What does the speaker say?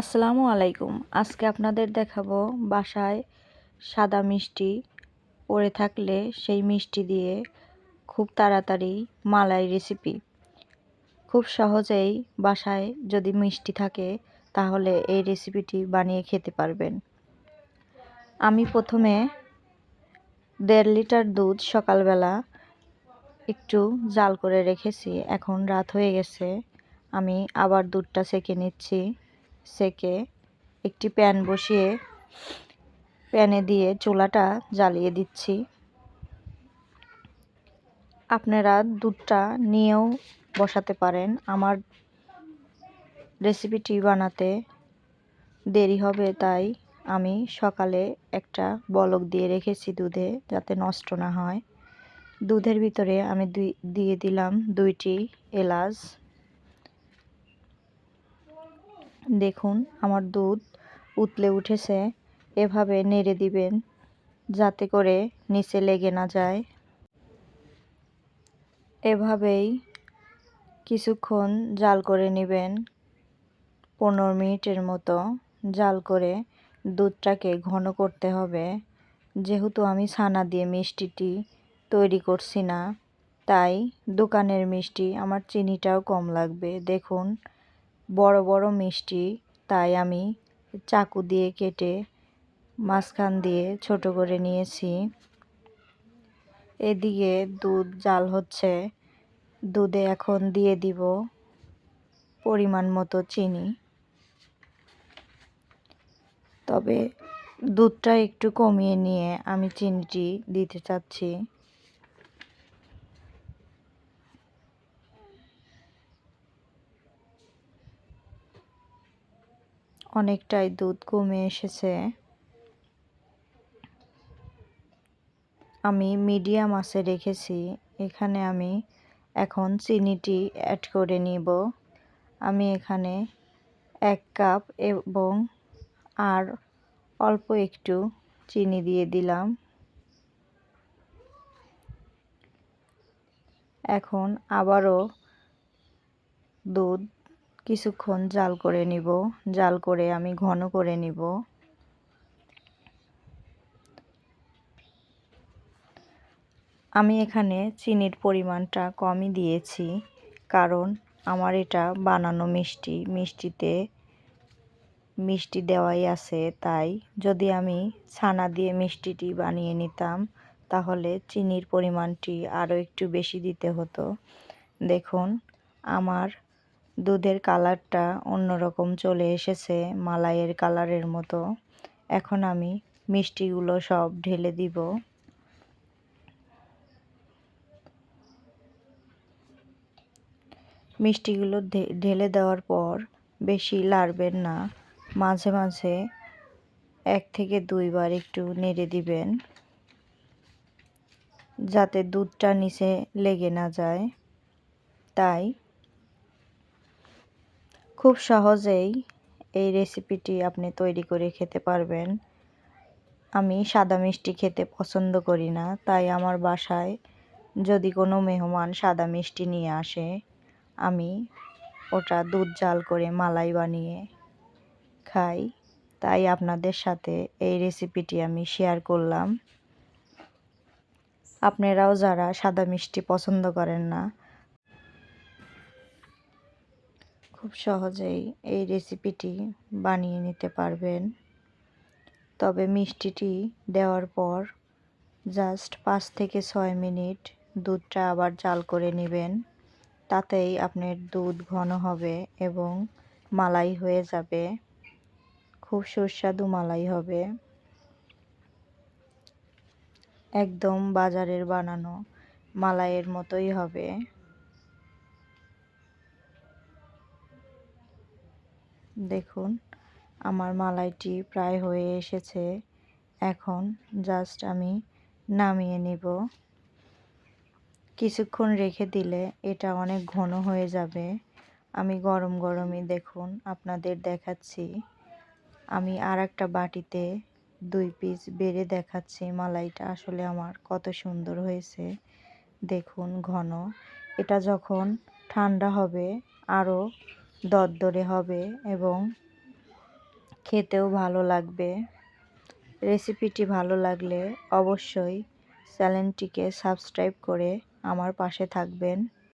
আসসালামু আলাইকুম। আজকে আপনাদের দেখাবো বাসায় সাদা মিষ্টি পড়ে থাকলে সেই মিষ্টি দিয়ে খুব তাড়াতাড়ি মালাই রেসিপি খুব সহজেই বাসায় যদি মিষ্টি থাকে, তাহলে এই রেসিপিটি বানিয়ে খেতে পারবেন। আমি প্রথমে দেড় লিটার দুধ সকালবেলা একটু জাল করে রেখেছি। এখন রাত হয়ে গেছে। আমি আবার দুধটা সেকে নিচ্ছি। সেকে একটি প্যান বসিয়ে প্যানে দিয়ে চুলাটা জ্বালিয়ে দিচ্ছি। আপনারা দুধটা নিয়েও বসাতে পারেন। আমার রেসিপিটি বানাতে দেরি হবে, তাই আমি সকালে একটা বলক দিয়ে রেখেছি দুধে যাতে নষ্ট না হয়। দুধের ভিতরে আমি দুই, দিয়ে দিলাম দুইটি এলাচ। দেখুন, আমার দুধ উতলে উঠেছে, এভাবে নেড়ে দিবেন যাতে করে নিচে লেগে না যায়। এভাবেই কিছুক্ষণ জাল করে নেবেন, পনেরো মিনিটের মতো জাল করে দুধটাকে ঘন করতে হবে। যেহেতু আমি ছানা দিয়ে মিষ্টিটি তৈরি করছি না, তাই দোকানের মিষ্টি, আমার চিনিটাও কম লাগবে। দেখুন বড় বড় মিষ্টি, তাই আমি চাকু দিয়ে কেটে মাঝখান দিয়ে ছোট করে নিয়েছি। এদিকে দুধ জাল হচ্ছে, দুধে এখন দিয়ে দিব পরিমাণ মতো চিনি। তবে দুধটা একটু কমিয়ে নিয়ে আমি চিনিটি দিতে চাচ্ছি। অনেকটাই দুধ কমে এসেছে। আমি মিডিয়াম আছে রেখেছি, এখানে আমি এখন চিনিটি অ্যাড করে নিব। আমি এখানে এক কাপ এবং আর অল্প একটু চিনি দিয়ে দিলাম। এখন আবারও দুধ কিছুক্ষণ জাল করে নিব। জাল করে আমি ঘন করে নিব। আমি এখানে চিনির পরিমাণটা কমই দিয়েছি, কারণ আমার এটা বানানো মিষ্টি। মিষ্টিতে মিষ্টি দেওয়াই আছে, তাই যদি আমি ছানা দিয়ে মিষ্টিটি বানিয়ে নিতাম, তাহলে চিনির পরিমাণটি আরও একটু বেশি দিতে হতো। দেখুন, আমার দুধের কালারটা অন্যরকম চলে এসেছে মালাইয়ের কালারের মতো। এখন আমি মিষ্টিগুলো সব ঢেলে দিব। মিষ্টিগুলো ঢেলে দেওয়ার পর বেশি লাড়বেন না। মাঝে মাঝে এক থেকে দুইবার একটু নেড়ে দিবেন, যাতে দুধটা নিচে লেগে না যায়। তাই খুব সহজেই এই রেসিপিটি আপনি তৈরি করে খেতে পারবেন। আমি সাদা মিষ্টি খেতে পছন্দ করি না, তাই আমার বাসায় যদি কোনো মেহমান সাদা মিষ্টি নিয়ে আসে, আমি ওটা দুধ জাল করে মালাই বানিয়ে খাই। তাই আপনাদের সাথে এই রেসিপিটি আমি শেয়ার করলাম। আপনারাও যারা সাদা মিষ্টি পছন্দ করেন না খুব সহজেই এই রেসিপিটি বানিয়ে নিতে পারবেন। তবে মিষ্টিটি দেওয়ার পর জাস্ট পাঁচ থেকে ছয় মিনিট দুধটা আবার জাল করে নেবেন। তাতেই আপনার দুধ ঘন হবে এবং মালাই হয়ে যাবে। খুব সুস্বাদু মালাই হবে। একদম বাজারের বানানো মালাইয়ের মতোই হবে। দেখুন, আমার মালাইটি প্রায় হয়ে এসেছে। এখন জাস্ট আমি নামিয়ে নিব। কিছুক্ষণ রেখে দিলে এটা অনেক ঘন হয়ে যাবে। আমি গরম গরমই দেখুন আপনাদের দেখাচ্ছি। আমি আর একটা বাটিতে দুই পিস বেড়ে দেখাচ্ছি মালাইটা, আসলে আমার কত সুন্দর হয়েছে। দেখুন ঘন। এটা যখন ঠান্ডা হবে আরও দরদরে হবে এবং খেতেও ভালো লাগবে। রেসিপিটি ভালো লাগলে অবশ্যই চ্যানেলটিকে সাবস্ক্রাইব করে আমার পাশে থাকবেন।